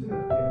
때문에 그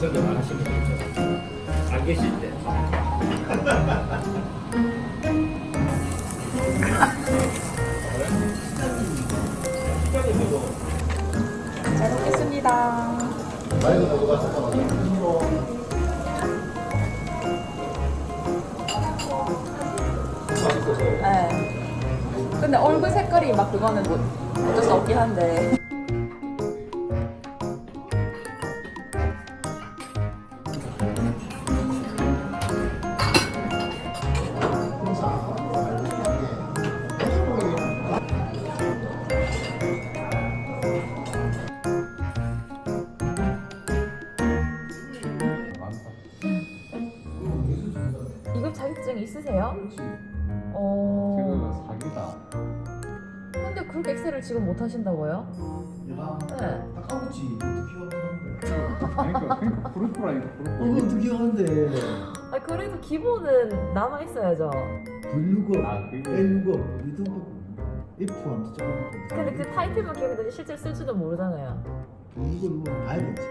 생각 안분 있잖아요. 안 계실 때. 잘 먹겠습니다. 네. 근데 얼굴 색깔이 막 그거는 뭐 어쩔 수 없긴 한데. 그렇게 엑셀을 지금 못 하신다고요? 야, 네. 아까웠지. 어떻게 하는데? 그러니까 그러니까 어, 프로프. 어떻게 하는데? 아 그래도 기본은 남아 있어야죠. 블루거, 아, 그게- L거, 리드거, F 하면서 조금. 근데 그 타이틀만 기억해도 실제 쓸 줄도 모르잖아요. 블루거 누르면 봐야겠지.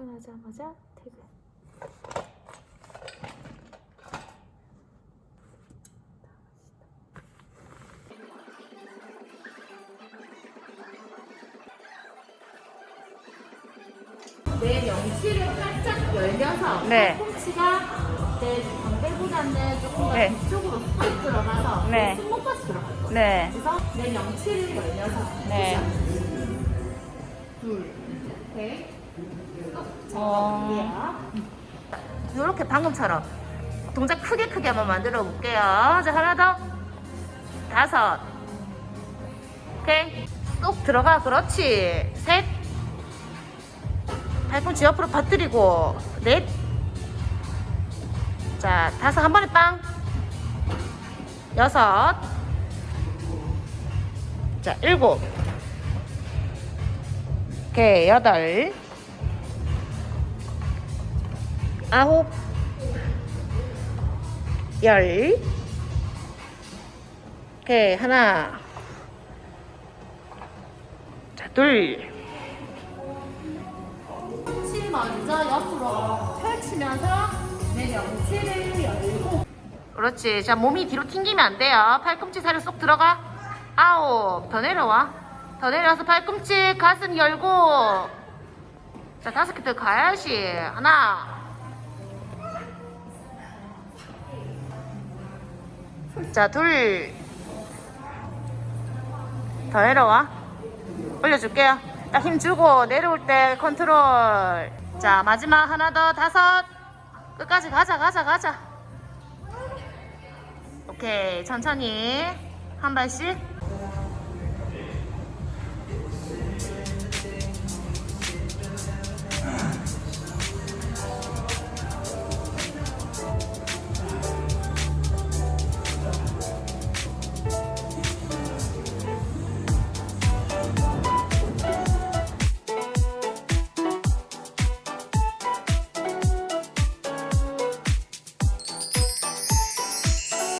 퇴근하자마자 퇴근. 내 명치를 살짝 열려서 네. 팔꿈치가 내 광배보다는 조금 더 네. 뒤쪽으로 쏙 들어가서 네. 승모까지 들어갈 거예요. 네. 그래서 내 명치를 열려서 네. 둘, 셋, 어. 이렇게 방금처럼 동작 크게 크게 한번 만들어 볼게요. 자 하나 더, 다섯, 오케이, 쏙 들어가, 그렇지, 셋, 팔꿈치 옆으로 퍼뜨리고 넷, 자 다섯. 한 번에 빵, 여섯, 자 일곱, 오케이 여덟. 아홉, 열, 오케이, 하나, 자, 둘. 치 먼저 옆으로 펼치면서 내 명치를 열고. 그렇지. 자, 몸이 뒤로 튕기면 안 돼요. 팔꿈치 살을 쏙 들어가. 아홉, 더 내려와. 더 내려와서 팔꿈치 가슴 열고. 자, 다섯 개 더 가야지. 하나. 자, 둘. 더 내려와. 올려줄게요. 딱 힘 주고 내려올 때 컨트롤. 자, 마지막 하나 더 다섯. 끝까지 가자, 가자, 가자. 오케이. 천천히. 한 발씩.